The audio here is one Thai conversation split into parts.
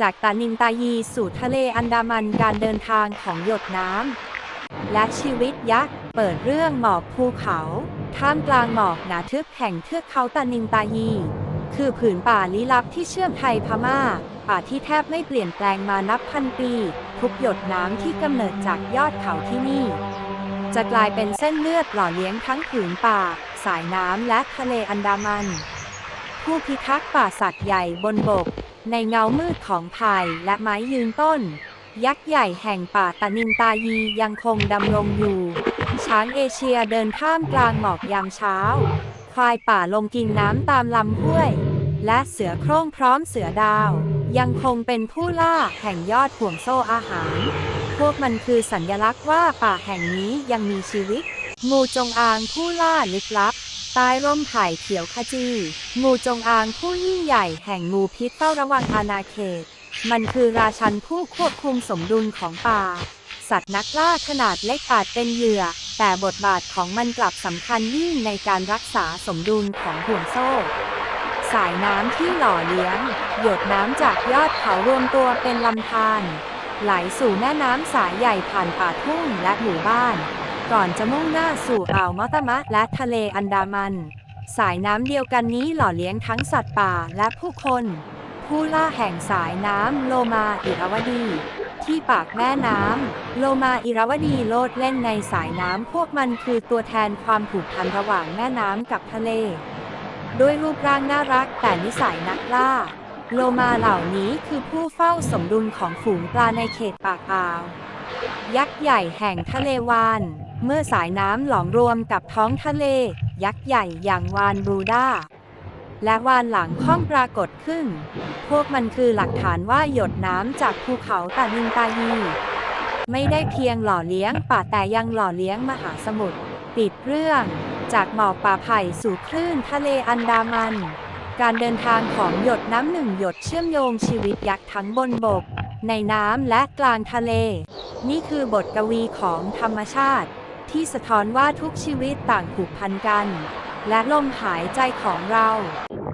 จากตานินตายีสู่ทะเลอันดามันการเดินทางของหยดน้ำและชีวิตยักษ์เปิดเรื่องหมอกภูเขาท่ามกลางหมอกหนาทึบแห่งเทือกเขาตานินตายี คือผืนป่าลี้ลับที่เชื่อมไทยพม่า ป่าที่แทบไม่เปลี่ยนแปลงมานับพันปี ทุกหยดน้ำที่กำเนิดจากยอดเขาที่นี่ จะกลายเป็นเส้นเลือดหล่อเลี้ยงทั้งผืนป่า สายน้ำและทะเลอันดามัน ผู้พิทักษ์ป่าสัตว์ใหญ่บนบก ในเงามืดของไผ่และไม้ยืนต้น ยักษ์ใหญ่แห่งป่าตานินตายียังคงดำรงอยู่ ช้างเอเชียเดินท่ามกลางหมอกยามเช้า ควายป่าลงกินน้ำตามลำห้วย และเสือโคร่งพร้อมเสือดาว ยังคงเป็นผู้ล่าแห่งยอดห่วงโซ่อาหาร พวกมันคือสัญลักษณ์ว่าป่าแห่งนี้ยังมีชีวิต งูจงอางผู้ล่าลึกลับ ใต้ร่มไผ่เขียวขจี งูจงอางผู้ยิ่งใหญ่แห่งงูพิษเฝ้าระวังอาณาเขต มันคือราชันผู้ควบคุมสมดุลของป่า สัตว์นักล่าขนาดเล็กอาจเป็นเหยื่อ แต่บทบาทของมันกลับสำคัญยิ่งในการรักษาสมดุลของห่วงโซ่ สายน้ำที่หล่อเลี้ยง หยดน้ำจากยอดเขารวมตัวเป็นลำธารไหลสู่แม่น้ำสายใหญ่ผ่านป่าทุ่งและหมู่บ้าน ก่อนจะมุ่งหน้าสู่อ่าวมอตมะและทะเลอันดามัน สายน้ำเดียวกันนี้หล่อเลี้ยงทั้งสัตว์ป่าและผู้คน ผู้ล่าแห่งสายน้ำโลมาอิราวดี ที่ปากแม่น้ำโลมาอิราวดีโลดเล่นในสายน้ำพวกมันคือตัวแทนความผูกพันระหว่างแม่น้ำกับทะเล ด้วยรูปร่างน่ารักแต่นิสัยนักล่าโลมาเหล่านี้คือผู้เฝ้าสมดุลของฝูงปลาในเขตปากอ่าว ยักษ์ใหญ่แห่งทะเลวาน เมื่อสายน้ำหลอมรวมกับท้องทะเล ยักษ์ใหญ่อย่างวานบรูด้า และวานหลังค่อมปรากฏขึ้น พวกมันคือหลักฐานว่าหยดน้ำจากภูเขาตานินตายีไม่ได้เพียงหล่อเลี้ยงป่าแต่ยังหล่อเลี้ยงมหาสมุทรติดเรื่องจากหมอกป่าไผ่สู่คลื่นทะเลอันดามัน การเดินทางของหยดน้ำหนึ่งหยดเชื่อมโยงชีวิตยักษ์ทั้งบนบก ในน้ำและกลางทะเล นี่คือบทกวีของธรรมชาติ ที่สะท้อนว่าทุกชีวิตต่างผูกพันกัน และลมหายใจของเรา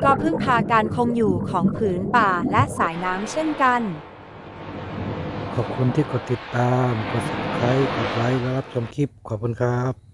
ก็พึ่งพาการคงอยู่ของผืนป่าและสายน้ำเช่นกัน ขอบคุณที่กดติดตาม กด subscribe กดไลค์และรับชมคลิป ขอบคุณครับ